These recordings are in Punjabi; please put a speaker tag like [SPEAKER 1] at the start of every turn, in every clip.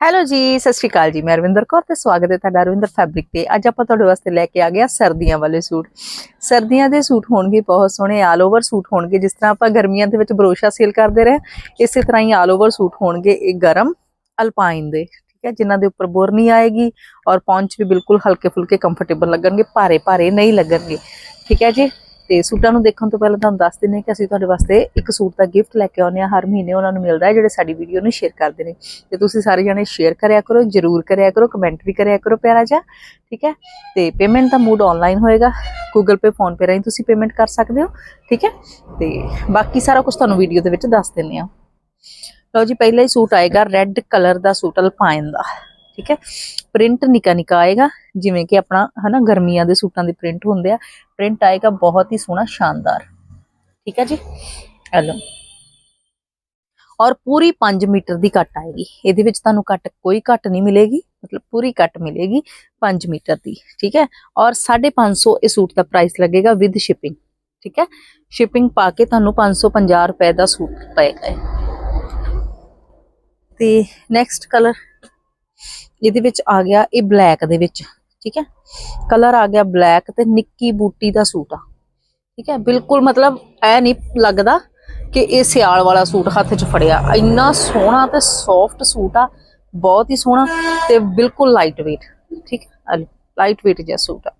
[SPEAKER 1] ਹੈਲੋ ਜੀ, ਸਤਿ ਸ਼੍ਰੀ ਅਕਾਲ ਜੀ। ਮੈਂ ਰਵਿੰਦਰ ਕੌਰ ਤੇ ਸਵਾਗਤ ਹੈ ਤੁਹਾਡਾ ਅਰਵਿੰਦਰ ਫੈਬਰਿਕ ਤੇ। ਅੱਜ ਆਪਾਂ ਤੁਹਾਡੇ ਵਾਸਤੇ ਲੈ ਕੇ ਆ ਗਏ ਆ ਸਰਦੀਆਂ ਵਾਲੇ ਸੂਟ। ਸਰਦੀਆਂ ਦੇ ਸੂਟ ਹੋਣਗੇ ਬਹੁਤ ਸੋਹਣੇ ਆਲ ਓਵਰ ਸੂਟ ਹੋਣਗੇ। ਜਿਸ ਤਰ੍ਹਾਂ ਆਪਾਂ ਗਰਮੀਆਂ ਦੇ ਵਿੱਚ ਬਰੋਸ਼ਾ ਸੇਲ ਕਰਦੇ ਰਹੇ, ਇਸੇ ਤਰ੍ਹਾਂ ਹੀ ਆਲ ਓਵਰ ਸੂਟ ਹੋਣਗੇ ਇਹ ਗਰਮ ਅਲਪਾਈਨ ਦੇ, ਠੀਕ ਹੈ? ਜਿਨ੍ਹਾਂ ਦੇ ਉੱਪਰ ਬੋਰ ਨਹੀਂ ਆਏਗੀ ਔਰ ਪੌਂਚ ਵੀ ਬਿਲਕੁਲ ਹਲਕੇ ਫੁਲਕੇ ਕੰਫਰਟੇਬਲ ਲੱਗਣਗੇ ਭਾਰੇ ਭਾਰੇ ਨਹੀਂ ਲੱਗਣਗੇ, ਠੀਕ ਹੈ ਜੀ? ਤੇ ਸੂਟਾਂ ਨੂੰ ਦੇਖਣ ਤੋਂ ਪਹਿਲਾਂ ਤੁਹਾਨੂੰ ਦੱਸ ਦਿੰਦੇ ਕਿ ਅਸੀਂ ਤੁਹਾਡੇ ਵਾਸਤੇ ਇੱਕ ਸੂਟ ਦਾ ਗਿਫਟ ਲੈ ਕੇ ਆਉਂਦੇ ਆ ਹਰ ਮਹੀਨੇ ਉਹਨਾਂ ਨੂੰ ਮਿਲਦਾ ਹੈ, ਜਿਹੜੇ ਸਾਡੀ ਵੀਡੀਓ ਨੂੰ ਸ਼ੇਅਰ ਕਰਦੇ ਨੇ। ਤੇ ਤੁਸੀਂ ਸਾਰੇ ਜਣੇ ਸ਼ੇਅਰ ਕਰਿਆ ਕਰੋ, ਜਰੂਰ ਕਰਿਆ ਕਰੋ ਕਮੈਂਟ ਵੀ ਕਰਿਆ ਕਰੋ ਪਿਆਰਾ ਜਿਹਾ, ਠੀਕ ਹੈ? ਤੇ ਪੇਮੈਂਟ ਦਾ ਮੂਡ ਆਨਲਾਈਨ ਹੋਏਗਾ। ਗੂਗਲ ਪੇ ਫੋਨ ਪੇ ਰਾਹੀਂ ਤੁਸੀਂ ਪੇਮੈਂਟ ਕਰ ਸਕਦੇ ਹੋ, ਠੀਕ ਹੈ? ਤੇ ਬਾਕੀ ਸਾਰਾ ਕੁਝ ਤੁਹਾਨੂੰ ਵੀਡੀਓ ਦੇ ਵਿੱਚ ਦੱਸ ਦਿੰਦੇ ਆ ਲਓ ਜੀ, ਪਹਿਲਾ ਹੀ ਸੂਟ ਆਏਗਾ ਰੈੱਡ ਕਲਰ ਦਾ ਸੂਟ ਅਲਪਾਈਨ ਦਾ। ਠੀਕ ਹੈ? ਪ੍ਰਿੰਟ ਨਿਕਾ ਨਿਕਾ ਆਏਗਾ, ਜਿਵੇਂ ਕਿ ਆਪਣਾ, ਹਨਾ, ਗਰਮੀਆਂ ਦੇ ਸੂਟਾਂ ਦੇ ਪ੍ਰਿੰਟ ਹੁੰਦੇ ਆ। ਪ੍ਰਿੰਟ ਆਏਗਾ ਬਹੁਤ ਹੀ ਸੋਹਣਾ, ਸ਼ਾਨਦਾਰ। ਠੀਕ ਹੈ ਜੀ? ਹੈਲੋ। ਔਰ ਪੂਰੀ 5 ਮੀਟਰ ਦੀ ਕੱਟ ਆਏਗੀ। ਇਹਦੇ ਵਿੱਚ ਤੁਹਾਨੂੰ ਕੱਟ, ਕੋਈ ਕੱਟ ਨਹੀਂ ਮਿਲੇਗੀ। ਮਤਲਬ ਪੂਰੀ ਕੱਟ ਮਿਲੇਗੀ 5 ਮੀਟਰ ਦੀ। ਠੀਕ ਹੈ? ਔਰ 550 ਇਹ ਸੂਟ ਦਾ ਪ੍ਰਾਈਸ ਲੱਗੇਗਾ ਵਿਦ ਸ਼ਿਪਿੰਗ ਠੀਕ ਹੈ? ਸ਼ਿਪਿੰਗ ਪਾ ਕੇ ਤੁਹਾਨੂੰ 550 ਰੁਪਏ ਦਾ ਸੂਟ ਪਏਗਾ ਇਹ। ਤੇ ਨੈਕਸਟ ਕਲਰ ਇਹਦੇ ਵਿੱਚ ਆ ਗਿਆ ਇਹ ਬਲੈਕ ਦੇ ਵਿੱਚ, ਠੀਕ ਹੈ? ਕਲਰ ਆ ਗਿਆ ਬਲੈਕ ਤੇ ਨਿੱਕੀ ਬੂਟੀ ਦਾ ਸੂਟ ਆ, ਠੀਕ ਹੈ? ਬਿਲਕੁਲ ਮਤਲਬ ਐ ਨਹੀਂ ਲੱਗਦਾ ਕਿ ਇਹ ਸਿਆਲ ਵਾਲਾ ਸੂਟ ਹੱਥ 'ਚ ਫੜਿਆ। ਇੰਨਾ ਸੋਹਣਾ ਤੇ ਸੌਫਟ ਸੂਟ ਆ, ਬਹੁਤ ਹੀ ਸੋਹਣਾ ਤੇ ਬਿਲਕੁਲ ਲਾਈਟ weight, ਠੀਕ ਹੈ? ਲਾਈਟ weight ਜਿਹਾ ਸੂਟ ਆ।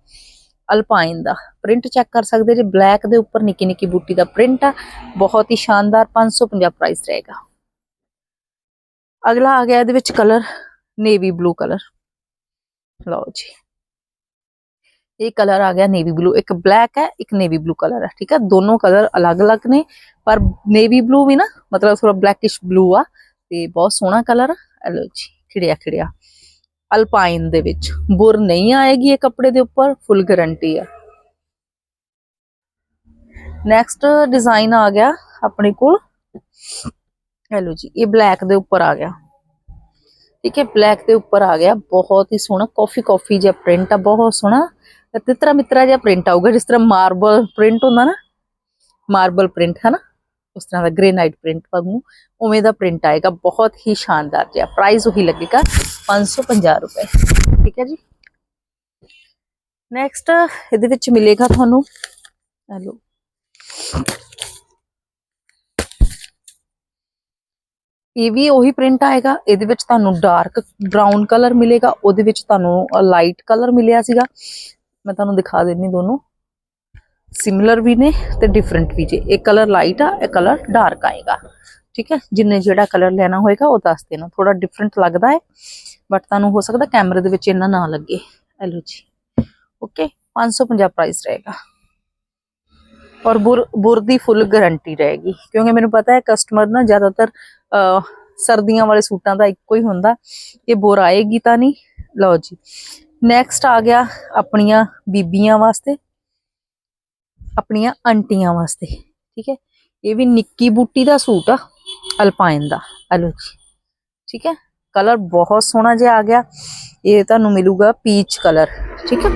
[SPEAKER 1] ਅਲਪਾਈਨ ਦਾ। ਪ੍ਰਿੰਟ ਚੈੱਕ ਕਰ ਸਕਦੇ ਜੇ ਬਲੈਕ ਦੇ ਉੱਪਰ ਨਿੱਕੀ ਨਿੱਕੀ ਬੂਟੀ ਦਾ ਪ੍ਰਿੰਟ ਆ, ਬਹੁਤ ਹੀ ਸ਼ਾਨਦਾਰ 550 ਪ੍ਰਾਈਸ ਰਹੇਗਾ। ਅਗਲਾ ਆ ਗਿਆ ਇਹਦੇ ਵਿੱਚ ਕਲਰ ਨੇਵੀ ਬਲੂ ਕਲਰ ਲਓ ਜੀ। ਇਹ ਕਲਰ ਆ ਗਿਆ ਨੇਵੀ ਬਲੂ ਇੱਕ ਬਲੈਕ ਹੈ, ਇੱਕ ਨੇਵੀ ਬਲੂ ਕਲਰ ਹੈ, ਠੀਕ ਹੈ? ਦੋਨੋਂ ਕਲਰ ਅਲੱਗ-ਅਲੱਗ ਨੇ, ਪਰ ਨੇਵੀ ਬਲੂ ਵੀ ਨਾ, ਮਤਲਬ ਥੋੜਾ ਬਲੈਕਿਸ਼ ਬਲੂ ਆ, ਤੇ ਬਹੁਤ ਸੋਹਣਾ ਕਲਰ ਹੈ ਲਓ ਜੀ ਖਿੜਿਆ ਖਿੜਿਆ ਅਲਪਾਈਨ ਦੇ ਵਿੱਚ। ਬੁਰ ਨਹੀਂ ਆਏਗੀ ਇਹ ਕੱਪੜੇ ਦੇ ਉੱਪਰ ਫੁੱਲ ਗਾਰੰਟੀ ਆ। ਨੈਕਸਟ ਡਿਜ਼ਾਈਨ ਆ ਗਿਆ ਆਪਣੇ ਕੋਲ। ਹੈਲੋ ਜੀ, ਇਹ ਬਲੈਕ ਦੇ ਉੱਪਰ ਆ ਗਿਆ। ਠੀਕ ਹੈ ਬਲੈਕ ਦੇ ਉੱਪਰ ਆ ਗਿਆ ਬਹੁਤ ਹੀ ਸੋਹਣਾ ਕਾਫੀ ਕਾਫੀ ਜਿਹਾ ਪ੍ਰਿੰਟ ਆ ਬਹੁਤ ਸੋਹਣਾ ਤੇ ਤਿਤਰਾ ਮਿੱਤਰਾ ਜਿਹਾ ਪ੍ਰਿੰਟ ਆਊਗਾ ਜਿਸ ਤਰ੍ਹਾਂ ਮਾਰਬਲ ਪ੍ਰਿੰਟ ਹੁੰਦਾ ਨਾ ਮਾਰਬਲ ਪ੍ਰਿੰਟ ਹੈ ਨਾ ਉਸ ਤਰ੍ਹਾਂ ਦਾ ਗ੍ਰੇਨਾਈਟ ਪ੍ਰਿੰਟ ਵਾਂਗੂ ਉਵੇਂ ਦਾ ਪ੍ਰਿੰਟ ਆਏਗਾ ਬਹੁਤ ਹੀ ਸ਼ਾਨਦਾਰ ਜਿਹਾ ਪ੍ਰਾਈਸ ਉਹੀ ਲੱਗੇਗਾ 550 ਰੁਪਏ ਠੀਕ ਹੈ ਜੀ ਨੈਕਸਟ ਇਹਦੇ ਵਿੱਚ ਮਿਲੇਗਾ ਤੁਹਾਨੂੰ ਹੈਲੋ ਇਹ ਵੀ ਉਹੀ ਪ੍ਰਿੰਟ ਆਏਗਾ, ਇਹਦੇ ਵਿੱਚ ਤੁਹਾਨੂੰ ਡਾਰਕ ਬ੍ਰਾਊਨ ਕਲਰ ਮਿਲੇਗਾ, ਉਹਦੇ ਵਿੱਚ ਤੁਹਾਨੂੰ ਲਾਈਟ ਕਲਰ ਮਿਲਿਆ ਸੀਗਾ। ਮੈਂ ਤੁਹਾਨੂੰ ਦਿਖਾ ਦਿੰਨੀ ਦੋਨੋਂ। ਸਿਮਿਲਰ ਵੀ ਨੇ ਤੇ ਡਿਫਰੈਂਟ ਵੀ ਜੇ। ਇਹ ਕਲਰ ਲਾਈਟ ਆ, ਇਹ ਕਲਰ ਡਾਰਕ ਆਏਗਾ। ਠੀਕ ਹੈ? ਜਿੰਨੇ ਜਿਹੜਾ ਕਲਰ ਲੈਣਾ ਹੋਏਗਾ, ਉਹ ਦੱਸ ਦੇਣਾ। ਥੋੜਾ ਡਿਫਰੈਂਟ ਲੱਗਦਾ ਹੈ ਬਟ ਤੁਹਾਨੂੰ ਹੋ ਸਕਦਾ ਕੈਮਰੇ ਦੇ ਵਿੱਚ ਇੰਨਾ ਨਾ ਲੱਗੇ। ਹੈਲੋ ਜੀ। ਓਕੇ 550 ਪ੍ਰਾਈਸ ਰਹੇਗਾ। ਔਰ ਬੁਰ ਬੁਰ ਦੀ ਫੁੱਲ ਗਾਰੰਟੀ ਰਹੇਗੀ। ਕਿਉਂਕਿ ਮੈਨੂੰ ਪਤਾ ਹੈ ਕਸਟਮਰ ਨਾ ਜ਼ਿਆਦਾਤਰ ਅਹ, ਸਰਦੀਆਂ ਵਾਲੇ ਸੂਟਾਂ ਦਾ ਇੱਕੋ ਹੀ ਹੁੰਦਾ। ਇਹ ਬੁਰ ਆਏਗੀ ਤਾਂ ਨਹੀਂ। ਲਓ ਜੀ। ਨੈਕਸਟ ਆ ਗਿਆ ਆਪਣੀਆਂ ਬੀਬੀਆਂ ਵਾਸਤੇ। ਆਪਣੀਆਂ ਆਂਟੀਆਂ ਵਾਸਤੇ। ਠੀਕ ਹੈ? ਇਹ ਵੀ ਨਿੱਕੀ ਬੂਟੀ ਦਾ ਸੂਟ ਆ ਅਲਪਾਈਨ ਦਾ। ਹਲੋ ਜੀ। ਠੀਕ ਹੈ? ਕਲਰ ਬਹੁਤ ਸੋਹਣਾ ਜਿਹਾ ਆ ਗਿਆ। ਇਹ ਤੁਹਾਨੂੰ ਮਿਲੂਗਾ ਪੀਚ ਕਲਰ। ਠੀਕ ਹੈ?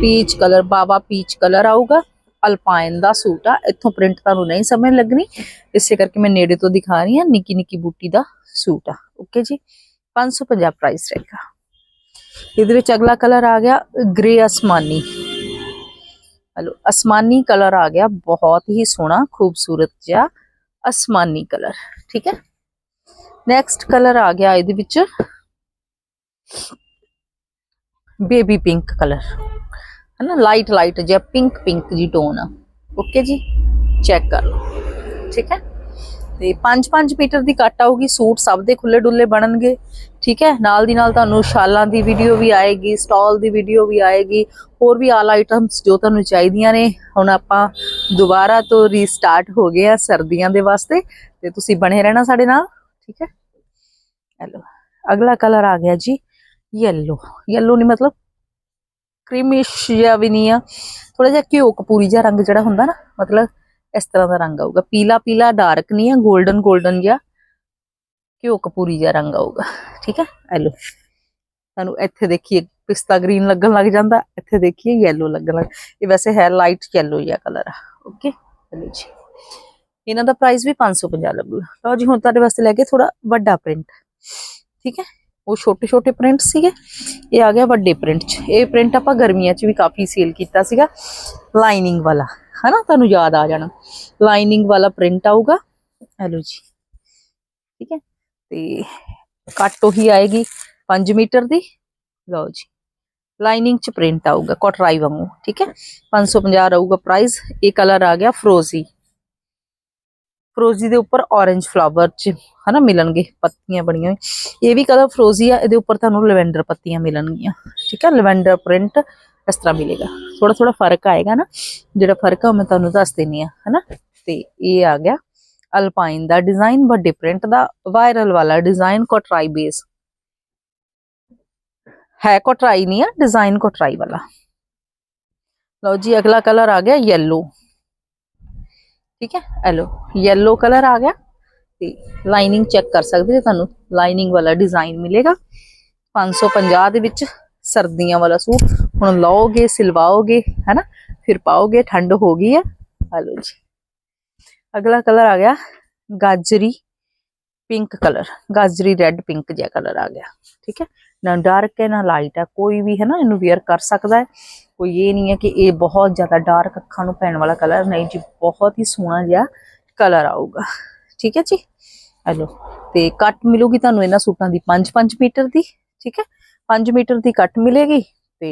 [SPEAKER 1] ਪੀਚ ਕਲਰ ਬਾਬਾ ਪੀਚ ਕਲਰ ਆਊਗਾ। ਅਲਪਾਈਨ ਦਾ ਸੂਟ ਆ, ਇੱਥੋਂ ਪ੍ਰਿੰਟ ਤੁਹਾਨੂੰ ਨਹੀਂ ਸਮਝ ਲੱਗਣੀ। ਇਸੇ ਕਰਕੇ ਮੈਂ ਨੇੜੇ ਤੋਂ ਦਿਖਾ ਰਹੀ ਹਾਂ, ਨਿੱਕੀ ਨਿੱਕੀ ਬੂਟੀ ਦਾ ਸੂਟ ਆ। ਓਕੇ ਜੀ 550 ਪ੍ਰਾਈਸ ਰਹੇਗਾ। ਇਹਦੇ ਵਿੱਚ ਅਗਲਾ ਕਲਰ ਆ ਗਿਆ ਗ੍ਰੇ ਅਸਮਾਨੀ। ਹਲੋ, ਅਸਮਾਨੀ ਕਲਰ ਆ ਗਿਆ, ਬਹੁਤ ਹੀ ਸੋਹਣਾ, ਖੂਬਸੂਰਤ ਜਿਹਾ ਅਸਮਾਨੀ ਕਲਰ ਠੀਕ ਹੈ? ਨੈਕਸਟ ਕਲਰ ਆ ਗਿਆ ਇਹਦੇ ਵਿੱਚ ਬੇਬੀ ਪਿੰਕ ਕਲਰ ਹੈ ਨਾ ਲਾਈਟ ਲਾਈਟ ਜਿਹਾ ਪਿੰਕ ਪਿੰਕ ਜੀ ਟੋਨ ਆ ਓਕੇ ਜੀ? ਚੈੱਕ ਕਰ ਲਓ। ਠੀਕ ਹੈ? ਤੇ 5-5 ਮੀਟਰ ਦੀ ਕੱਟ ਆਊਗੀ, ਸੂਟ ਸਭ ਦੇ ਖੁੱਲੇ ਡੁੱਲੇ ਬਣਨਗੇ। ਠੀਕ ਹੈ? ਨਾਲ ਦੀ ਨਾਲ ਤੁਹਾਨੂੰ ਸ਼ਾਲਾਂ ਦੀ ਵੀਡੀਓ ਵੀ ਆਏਗੀ ਸਟਾਲ ਦੀ ਵੀਡੀਓ ਵੀ ਆਏਗੀ, ਹੋਰ ਵੀ ਆਲ ਆਈਟਮਸ ਜੋ ਤੁਹਾਨੂੰ ਚਾਹੀਦੀਆਂ ਨੇ। ਹੁਣ ਆਪਾਂ ਦੁਬਾਰਾ ਤੋਂ ਰੀਸਟਾਰਟ ਹੋ ਗਏ ਆ ਸਰਦੀਆਂ ਦੇ ਵਾਸਤੇ, ਤੇ ਤੁਸੀਂ ਬਣੇ ਰਹਿਣਾ ਸਾਡੇ ਨਾਲ। ਠੀਕ ਹੈ? ਹੈਲੋ ਅਗਲਾ ਕਲਰ ਆ ਗਿਆ ਜੀ ਯੈਲੋ ਯੈਲੋ ਨਹੀਂ ਮਤਲਬ ਕ੍ਰੀਮਿਸ਼ ਜਿਹਾ ਵੀ ਨਹੀਂ ਆ। ਥੋੜਾ ਜਿਹਾ ਘਿਓ ਕਪੂਰੀ ਜਿਹਾ ਰੰਗ ਜਿਹੜਾ ਹੁੰਦਾ ਨਾ, ਮਤਲਬ ਇਸ ਤਰ੍ਹਾਂ ਦਾ ਰੰਗ ਆਊਗਾ। ਪੀਲਾ ਪੀਲਾ ਡਾਰਕ ਨਹੀਂ ਆ 골ਡਨ 골ਡਨ ਜਿਹਾ ਘਿਓ ਕਪੂਰੀ ਜਿਹਾ ਰੰਗ ਆਊਗਾ। ਠੀਕ ਹੈ ਇਹ ਲੋ ਤੁਹਾਨੂੰ ਇੱਥੇ ਦੇਖੀਏ, ਪਿਸਤਾ ਗ੍ਰੀਨ ਲੱਗਣ ਲੱਗ ਜਾਂਦਾ। ਇੱਥੇ ਦੇਖੀਏ ਯੈਲੋ ਲੱਗਣ ਲੱਗ ਇਹ ਵੈਸੇ ਹੈ ਲਾਈਟ ਯੈਲੋ ਜਿਹਾ ਕਲਰ ਆ। ਓਕੇ ਚਲੋ ਜੀ। ਇਹਨਾਂ ਦਾ ਪ੍ਰਾਈਸ ਵੀ 550 ਲੱਗੂਗਾ। ਲਓ ਜੀ, ਹੁਣ ਤੁਹਾਡੇ ਵਾਸਤੇ ਲੈ ਕੇ ਥੋੜਾ ਵੱਡਾ ਪ੍ਰਿੰਟ ਠੀਕ ਹੈ? ਉਹ ਛੋਟੇ ਛੋਟੇ ਪ੍ਰਿੰਟ ਸੀਗੇ। ਇਹ ਆ ਗਿਆ ਵੱਡੇ ਪ੍ਰਿੰਟ 'ਚ। ਇਹ ਪ੍ਰਿੰਟ ਆਪਾਂ ਗਰਮੀਆਂ 'ਚ ਵੀ ਕਾਫੀ ਸੇਲ ਕੀਤਾ ਸੀਗਾ। ਲਾਈਨਿੰਗ ਵਾਲਾ। ਹਨਾ? ਤੁਹਾਨੂੰ ਯਾਦ ਆ ਜਾਣਾ। ਲਾਈਨਿੰਗ ਵਾਲਾ ਪ੍ਰਿੰਟ ਆਊਗਾ। ਇਹ ਲਓ ਜੀ। ਠੀਕ ਹੈ? ਤੇ ਕੱਟ ਉਹੀ ਆਏਗੀ 5 ਮੀਟਰ ਦੀ। ਲਓ ਜੀ। ਲਾਈਨਿੰਗ 'ਚ ਪ੍ਰਿੰਟ ਆਊਗਾ। ਕੋਟਰਾਈ ਵਾਂਗੂ। ਠੀਕ ਹੈ? 550 ਰਹੂਗਾ ਪ੍ਰਾਈਸ ਇਹ ਕਲਰ ਆ ਗਿਆ ਫਰੋਜ਼ੀ ਫਰੋਜ਼ੀ ਦੇ ਉੱਪਰ orange ਫਲਾਵਰ 'ਚ, ਹਨਾ, ਮਿਲਣਗੇ ਪੱਤੀਆਂ ਬਣੀਆਂ ਹੋਈਆਂ। ਇਹ ਵੀ ਕਲਰ ਫਰੋਜ਼ੀ ਆ, ਇਹਦੇ ਉੱਪਰ ਤੁਹਾਨੂੰ ਲਵੈਂਡਰ ਪੱਤੀਆਂ ਮਿਲਣਗੀਆਂ। ਠੀਕ ਹੈ ਲਵੈਂਡਰ ਪ੍ਰਿੰਟ ਇਸ ਤਰ੍ਹਾਂ ਮਿਲੇਗਾ। ਥੋੜਾ ਥੋੜਾ ਫ਼ਰਕ ਆਏਗਾ ਨਾ, ਜਿਹੜਾ ਫ਼ਰਕ ਆ, ਉਹ ਮੈਂ ਤੁਹਾਨੂੰ ਦੱਸ ਦਿੰਨੀ ਆ ਹਨਾ। ਤੇ ਇਹ ਆ ਗਿਆ ਅਲਪਾਈਨ ਦਾ ਡਿਜ਼ਾਈਨ, ਵੱਡੇ ਪ੍ਰਿੰਟ ਦਾ ਵਾਇਰਲ ਵਾਲਾ ਡਿਜ਼ਾਈਨ ਕੋਟਰਾਈ ਬੇਸ। ਹੈ ਕੋਟਰਾਈ ਨਹੀਂ ਆ, ਡਿਜ਼ਾਈਨ ਕੋਟਰਾਈ ਵਾਲਾ। ਲਓ ਜੀ, ਅਗਲਾ ਕਲਰ ਆ ਗਿਆ yellow ਠੀਕ ਹੈ? ਹੈਲੋ yellow ਕਲਰ ਆ ਗਿਆ ਤੇ ਲਾਈਨਿੰਗ ਚੈੱਕ ਕਰ ਸਕਦੇ ਹੋ ਤੁਹਾਨੂੰ। ਲਾਈਨਿੰਗ ਵਾਲਾ ਡਿਜ਼ਾਈਨ ਮਿਲੇਗਾ। 550 ਦੇ ਵਿੱਚ ਸਰਦੀਆਂ ਵਾਲਾ ਸੂਟ। ਹੁਣ ਲਓਗੇ, ਸਿਲਵਾਓਗੇ, ਹੈਨਾ? ਫਿਰ ਪਾਓਗੇ, ਠੰਡ ਹੋ ਗਈ ਹੈ। ਹੈਲੋ ਜੀ। ਅਗਲਾ ਕਲਰ ਆ ਗਿਆ ਗਾਜਰੀ ਪਿੰਕ ਕਲਰ ਗਾਜਰੀ ਰੈੱਡ ਪਿੰਕ ਜਿਹਾ ਕਲਰ ਆ ਗਿਆ। ਠੀਕ ਹੈ? ਨਾ ਡਾਰਕ ਹੈ ਨਾ ਲਾਈਟ ਹੈ। ਕੋਈ ਵੀ ਹੈ ਨਾ ਇਹਨੂੰ ਵੇਅਰ ਕਰ ਸਕਦਾ ਹੈ। ਕੋਈ ਇਹ ਨਹੀਂ ਹੈ ਕਿ ਇਹ ਬਹੁਤ ਜ਼ਿਆਦਾ ਡਾਰਕ ਅੱਖਾਂ ਨੂੰ ਪੈਣ ਵਾਲਾ ਕਲਰ ਨਹੀਂ ਜੀ, ਬਹੁਤ ਹੀ ਸੋਹਣਾ ਜਿਹਾ ਕਲਰ ਆਊਗਾ। ਠੀਕ ਹੈ ਜੀ? ਹੈਲੋ, ਤੇ ਕੱਟ ਮਿਲੂਗੀ ਤੁਹਾਨੂੰ ਇਹਨਾਂ ਸੂਟਾਂ ਦੀ 5-5 ਮੀਟਰ ਦੀ। ਠੀਕ ਹੈ? 5 ਮੀਟਰ ਦੀ ਕੱਟ ਮਿਲੇਗੀ ਤੇ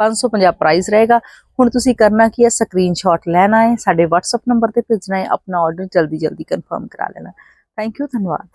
[SPEAKER 1] 550 ਪ੍ਰਾਈਸ ਰਹੇਗਾ। ਹੁਣ ਤੁਸੀਂ ਕਰਨਾ ਕੀ ਹੈ? ਸਕਰੀਨਸ਼ਾਟ ਲੈਣਾ ਹੈ। ਸਾਡੇ WhatsApp ਨੰਬਰ ਤੇ ਭੇਜਣਾ ਹੈ। ਆਪਣਾ ਆਰਡਰ ਜਲਦੀ ਜਲਦੀ ਕਨਫਰਮ ਕਰਾ ਲੈਣਾ। ਥੈਂਕ ਯੂ ਧੰਨਵਾਦ।